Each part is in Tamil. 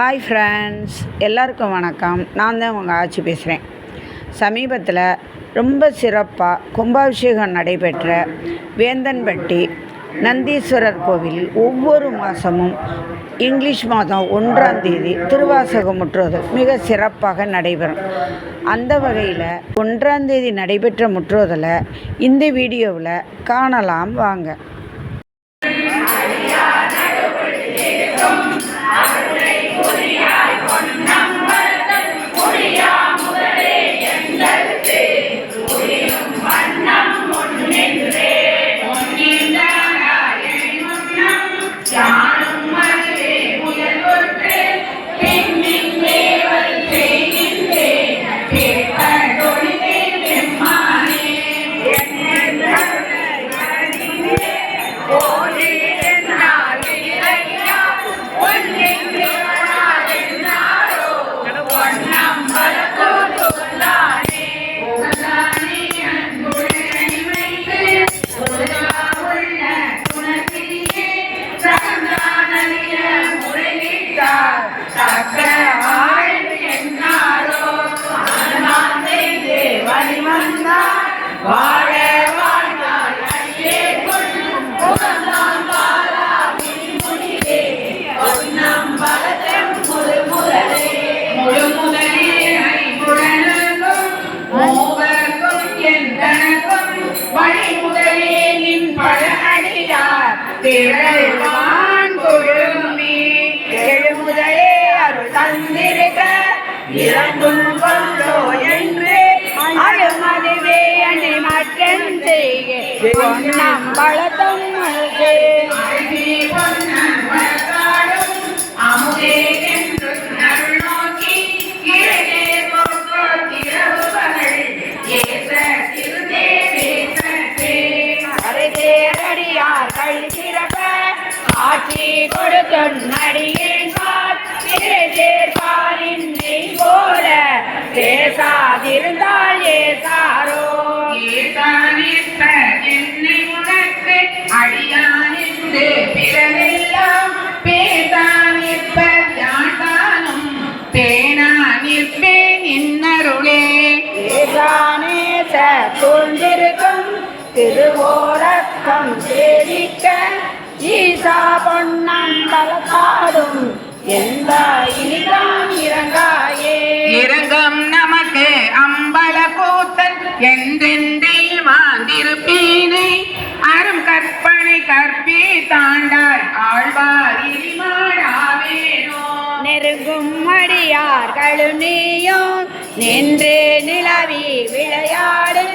ஹாய் ஃப்ரெண்ட்ஸ் எல்லாருக்கும் வணக்கம். நான் தான் உங்கள் ஆட்சி பேசுகிறேன் சமீபத்தில் ரொம்ப சிறப்பாக கும்பாபிஷேகம் நடைபெற்ற வேந்தன்பட்டி நந்தீஸ்வரர் கோவில் ஒவ்வொரு மாதமும் இங்கிலீஷ் மாதம் ஒன்றாம் தேதி திருவாசகம் முற்றுவது மிக சிறப்பாக நடைபெறும். அந்த வகையில் ஒன்றாம் தேதி நடைபெற்ற முற்றோதலை இந்த வீடியோவில் காணலாம். வாங்க. திரள்வான் கொழுமி எழுமுதலே அருள் தந்திருக்க இறங்கும் கொள்ளோ என்று அழுமதுவே அணி மற்றன் செய்க. பொன்னம் அமுதே என்று ஏசானேச சூழ்ந்திருக்கும் திருவோரக்கம் சேவிக்க. ஈசா பொன்னம் பலத்தாடும் எந்த இனிதான் இறங்காயே. இரங்கம் நமக்கு அம்பல கூத்தன் என்றென்றில் வாழ்ந்திருப்பீனை. அரும் கற்பனை கற்பி தாண்டாய் ஆழ்வார் இனிமாடாவேனோ. நெருங்கும் அடியார் கழுநீயும் நின்று நிலவி விளையாடு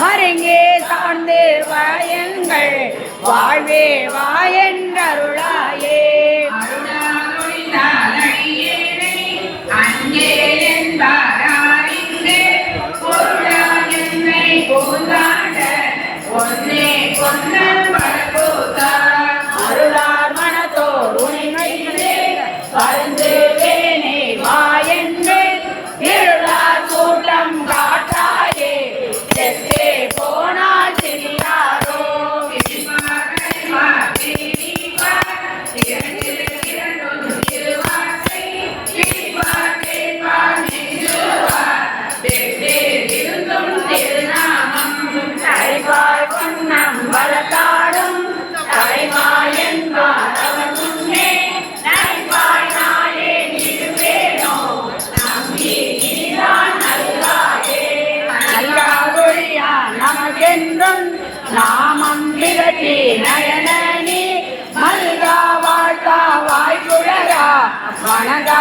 மருங்கே சார்ந்து வாயங்கள் வாழ்வே வாயன்றருளாயே. அருளாலொழிந்தால்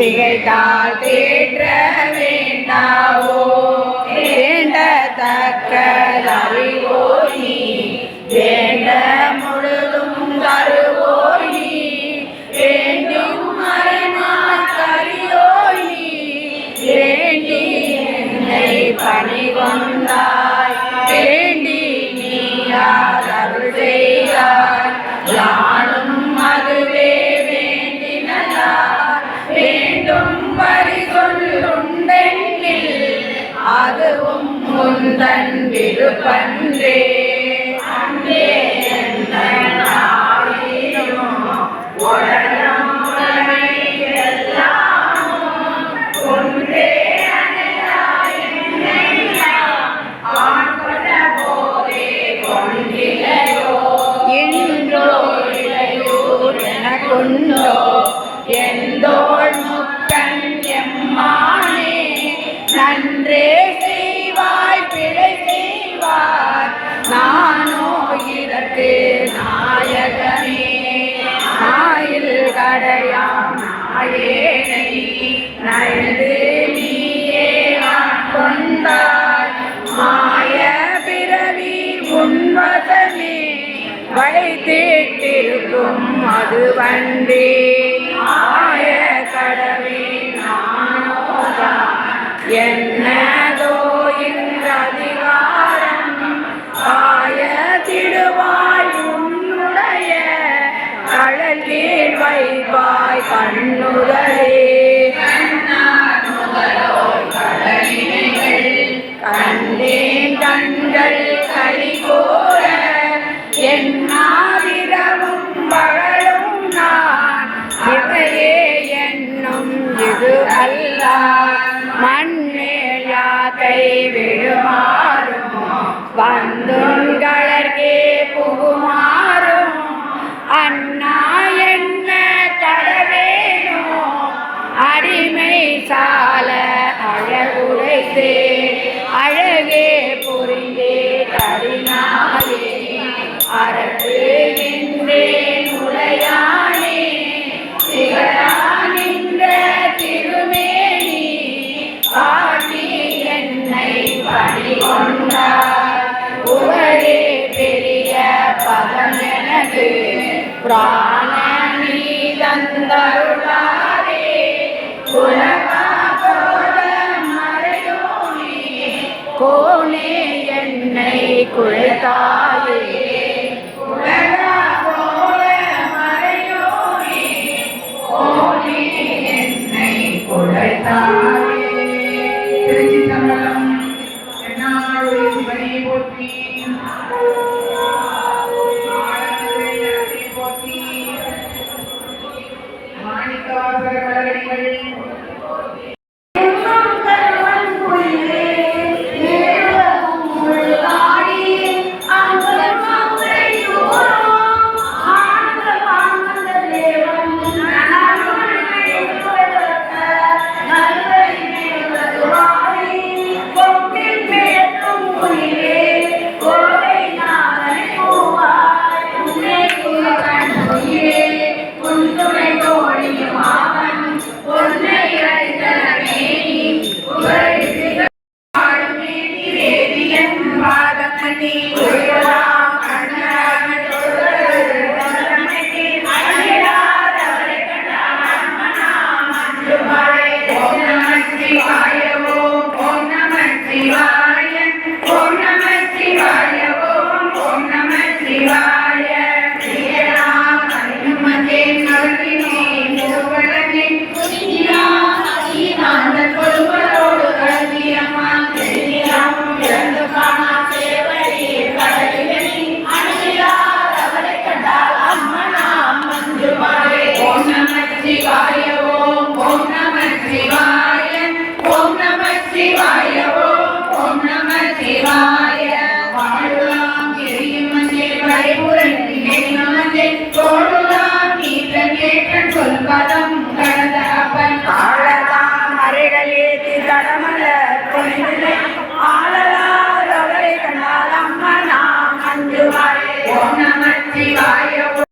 திகைத்தால் தேற்ற வேண்டாவோ வேண்டத்தக்க அறிவோ நீ வேண்ட முழுதும் கருவோ நீ வேண்டும் மறைமாறியோ நீ வேண்டி என்னை பணி கொண்டாய் வேண்டி நீ யார் அருள் செய்தாய்? தன் திருப்பன்றே தீட்டிருக்கும் அது வண்டி ஆய கடவி என்னதோ இந்த அதிகாரம் ஆய திடுவாய் உன்னுடைய கடல் கீழ் வைப்பாய் கண்ணுதலே. என்னும் இது அல்ல. மண்ணே யாத்தை விடுமாறும் வந்துங்கள் பரமெனது பிராண நீ தந்தருளாரே உலகா போல மறையோனே கோனே என்னை குழைத்தாயே உலகா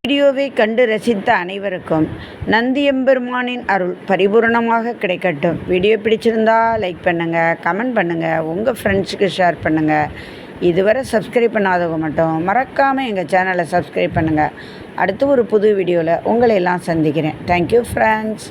வீடியோவை கண்டு ரசித்த அனைவருக்கும் நந்தி எம்பெருமானின் அருள் பரிபூர்ணமாக கிடைக்கட்டும். வீடியோ பிடிச்சிருந்தா லைக் பண்ணுங்கள் கமெண்ட் பண்ணுங்கள் உங்கள் ஃப்ரெண்ட்ஸுக்கு ஷேர் பண்ணுங்கள் இதுவரை சப்ஸ்கிரைப் பண்ணாதவங்க மட்டும் மறக்காமல் எங்கள் சேனலை சப்ஸ்கிரைப் பண்ணுங்கள் அடுத்து ஒரு புது வீடியோவில் உங்களை எல்லாம் சந்திக்கிறேன். Thank you friends